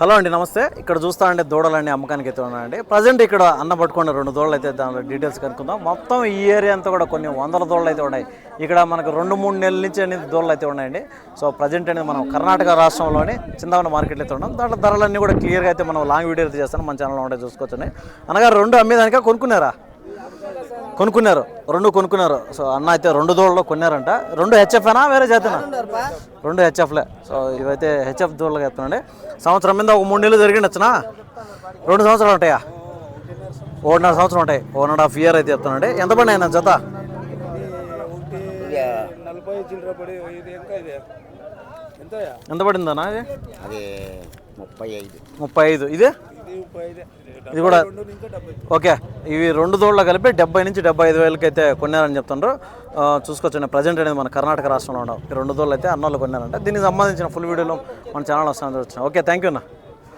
Hello అండి నమస్తే. ఇక్కడ చూస్తా అంటే దూడలన్నీ అమ్మకానికి అయితే ఉన్నాయండి. ప్రజెంట్ ఇక్కడ అన్న పట్టుకున్న రెండు దూడలు అయితే దానిలో డీటెయిల్స్ కనుక్కుందాం. మొత్తం ఈ ఏరియా అంతా కూడా కొన్ని వందల దూడలు అయితే ఉన్నాయి. ఇక్కడ మనకు రెండు మూడు నెలల నుంచి అనేది దూడలు అయితే ఉన్నాయండి. సో ప్రజెంట్ అనేది మనం కర్ణాటక రాష్ట్రంలోని చిందావన మార్కెట్లో అయితే ఉన్నాం. దాంట్లో ధరలన్నీ కూడా క్లియర్గా అయితే మనం లాంగ్ వీడియో అయితే చేస్తాను. మన ఛానల్లో ఉంటే చూసుకోవచ్చు అనగా రెండు అమ్మేదానికా కొనుక్కున్నారా? కొనుక్కున్నారు. రెండు కొనుక్కున్నారు. సో అన్న అయితే రెండు దూడలు కొన్నారంట. రెండు హెచ్ఎఫ్నా వేరే జాతనా రెండు హెచ్ఎఫ్లే. సో ఇవైతే హెచ్ఎఫ్ దూడలు చెప్తున్నాండి సంవత్సరం మీద ఒక మూడు నెలలు జరిగిండొచ్చునా? రెండు సంవత్సరాలు ఉంటాయా? ఒకటిన్నర సంవత్సరం ఉంటాయి. వన్ అండ్ హాఫ్ ఇయర్ అయితే చెప్తున్నాండి ఎంత పడినా అయినా జత? ఎంత పడిందన్నా అది ముప్పై ఐదు. ముప్పై ఐదు. ఇది? ఇది కూడా ఓకే. ఇవి రెండు దోళ్ళు కలిపి డెబ్బై నుంచి డెబ్బై ఐదు వేలకి అయితే కొన్నారని చెప్తుండ్రు. ఆ, చూసుకోవచ్చండి ప్రజెంట్ అనేది మన కర్ణాటక రాష్ట్రంలో ఉన్నాం. ఈ రెండు దోళ్ళు అయితే అన్నోళ్ళు కొన్నారంట. దీనికి సంబంధించిన ఫుల్ వీడియోలో మన ఛానల్ వస్తాను చూడొచ్చు ఓకే థ్యాంక్ యూ అన్న.